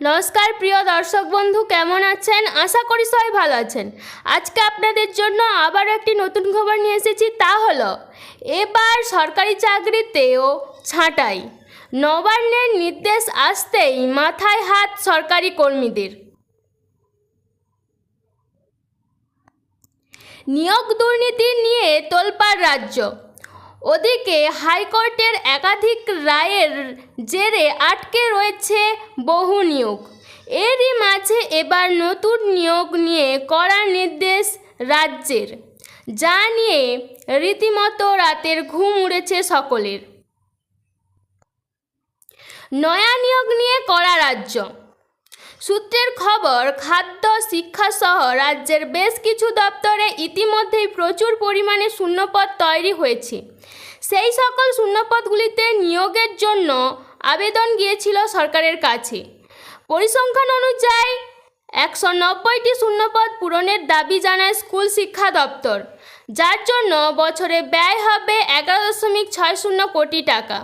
নমস্কার, প্রিয় দর্শক বন্ধু, কেমন আছেন? আশা করি সবাই ভালো আছেন। আজকে আপনাদের জন্য আবার একটি নতুন খবর নিয়ে এসেছি, তা হলো, এবার সরকারি চাকরিতেও ছাঁটাই। নবান্নের নির্দেশ আসতেই মাথায় হাত সরকারি কর্মীদের। নিয়োগ দুর্নীতি নিয়ে তোলপাড় রাজ্য। ওদিকে হাইকোর্টের একাধিক রায়ের জেরে আটকে রয়েছে বহু নিয়োগ। এরই মাঝে এবার নতুন নিয়োগ নিয়ে কড়া নির্দেশ রাজ্যের, যা নিয়ে রীতিমতো রাতের ঘুম উড়েছে সকলের। নয়া নিয়োগ নিয়ে কড়া রাজ্য সূত্রের খবর, খাদ্য শিক্ষাসহ রাজ্যের বেশ কিছু দপ্তরে ইতিমধ্যেই প্রচুর পরিমাণে শূন্যপদ তৈরি হয়েছে। সেই সকল শূন্যপদগুলিতে নিয়োগের জন্য আবেদন গিয়েছিল সরকারের কাছে। পরিসংখ্যান অনুযায়ী, একশো নব্বইটি শূন্যপদ পূরণের দাবি জানায় স্কুল শিক্ষা দপ্তর, যার জন্য বছরে ব্যয় হবে এগারো দশমিক ছয় শূন্য কোটি টাকা।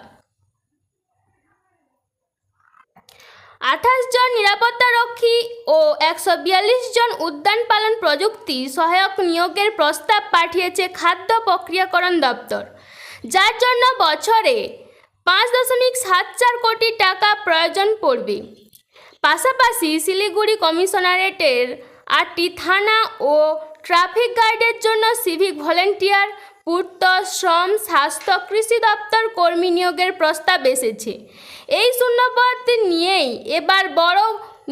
আঠাশ জন নিরাপত্তারক্ষী ও একশো বিয়াল্লিশ জন উদ্যান পালন প্রযুক্তি সহায়ক নিয়োগের প্রস্তাব পাঠিয়েছে খাদ্য প্রক্রিয়াকরণ দপ্তর। যার জন্য বছরে পাঁচ দশমিক সাত চার কোটি টাকা প্রয়োজন পড়বে। পাশাপাশি শিলিগুড়ি কমিশনারেটের আটটি থানা ও ট্রাফিক গার্ডের জন্য সিভিক ভলেন্টিয়ার, পূর্ত শ্রম, স্বাস্থ্য, কৃষি দপ্তর কর্মী নিয়োগের প্রস্তাব এসেছে। এই শূন্যপদ নিয়েই এবার বড়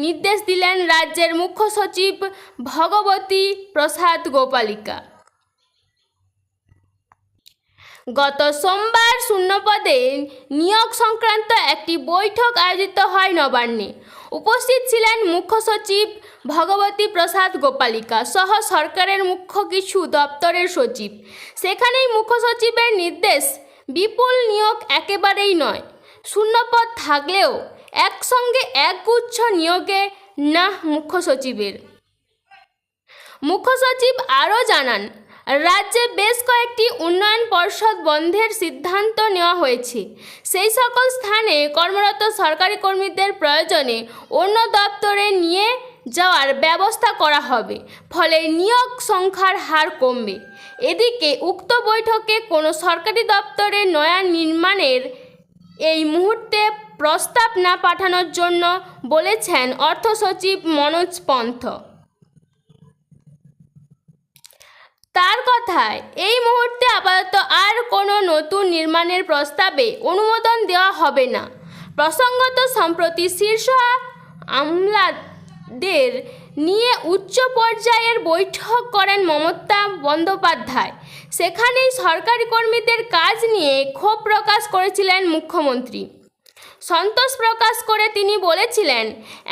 নির্দেশ দিলেন রাজ্যের মুখ্য সচিব ভগবতী প্রসাদ গোপালিকা। গত সোমবার শূন্যপদে নিয়োগ সংক্রান্ত একটি বৈঠক আয়োজিত হয় নবান্নে। উপস্থিত ছিলেন মুখ্য সচিব ভগবতী প্রসাদ গোপালিকা সহ সরকারের মুখ্য কিছু দপ্তরের সচিব। সেখানেই মুখ্য সচিবের নির্দেশ, বিপুল নিয়োগ একেবারেই নয়। শূন্যপদ থাকলেও একসঙ্গে একগুচ্ছ নিয়োগে না মুখ্য সচিবের। মুখ্য সচিব আরও জানান রাজ্যে বেশ কয়েকটি উন্নয়ন পর্ষদ বন্ধের সিদ্ধান্ত নেওয়া হয়েছে। সেই সকল স্থানে কর্মরত সরকারি কর্মীদের প্রয়োজনে অন্য দপ্তরে নিয়ে যাওয়ার ব্যবস্থা করা হবে, ফলে নিয়োগ সংখ্যার হার কমবে। এদিকে উক্ত বৈঠকে কোনো সরকারি দপ্তরে নয়া নির্মাণের এই মুহূর্তে প্রস্তাব না পাঠানোর জন্য বলেছেন অর্থ সচিব মনোজ পন্থ। তার কথায়, এই মুহূর্তে আপাতত আর কোনো নতুন নির্মাণের প্রস্তাবে অনুমোদন দেওয়া হবে না। প্রসঙ্গত, সম্প্রতি শীর্ষ আমলাদের নিয়ে উচ্চ পর্যায়ের বৈঠক করেন মমতা বন্দ্যোপাধ্যায়। সেখানেই সরকারি কর্মীদের কাজ নিয়ে ক্ষোভ প্রকাশ করেছিলেন মুখ্যমন্ত্রী। সন্তোষ প্রকাশ করে তিনি বলেছিলেন,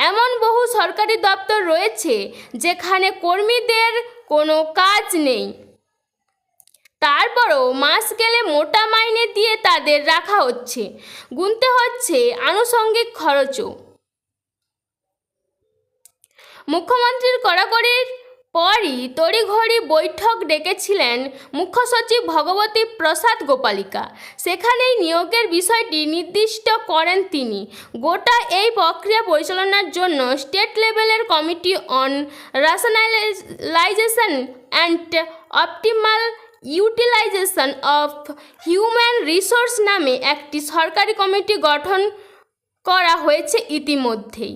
এমন বহু সরকারি দপ্তর রয়েছে যেখানে কর্মীদের কোনো কাজ নেই। তারপরও মাস গেলে মোটা মাইনে দিয়ে তাদের রাখা হচ্ছে। গুনতে হচ্ছে আনুষঙ্গিক খরচও। মুখ্যমন্ত্রীর কড়াকড়ির পরই তড়িঘড়ি বৈঠক ডেকেছিলেন মুখ্য সচিব ভগবতী প্রসাদ গোপালিকা। সেখানেই নিয়োগের বিষয়টি নির্দিষ্ট করেন তিনি। গোটা এই প্রক্রিয়া পরিচালনার জন্য স্টেট লেভেলের committee on rationalisation and optimal utilisation of human resource নামে একটি সরকারি কমিটি গঠন করা হয়েছে ইতিমধ্যেই।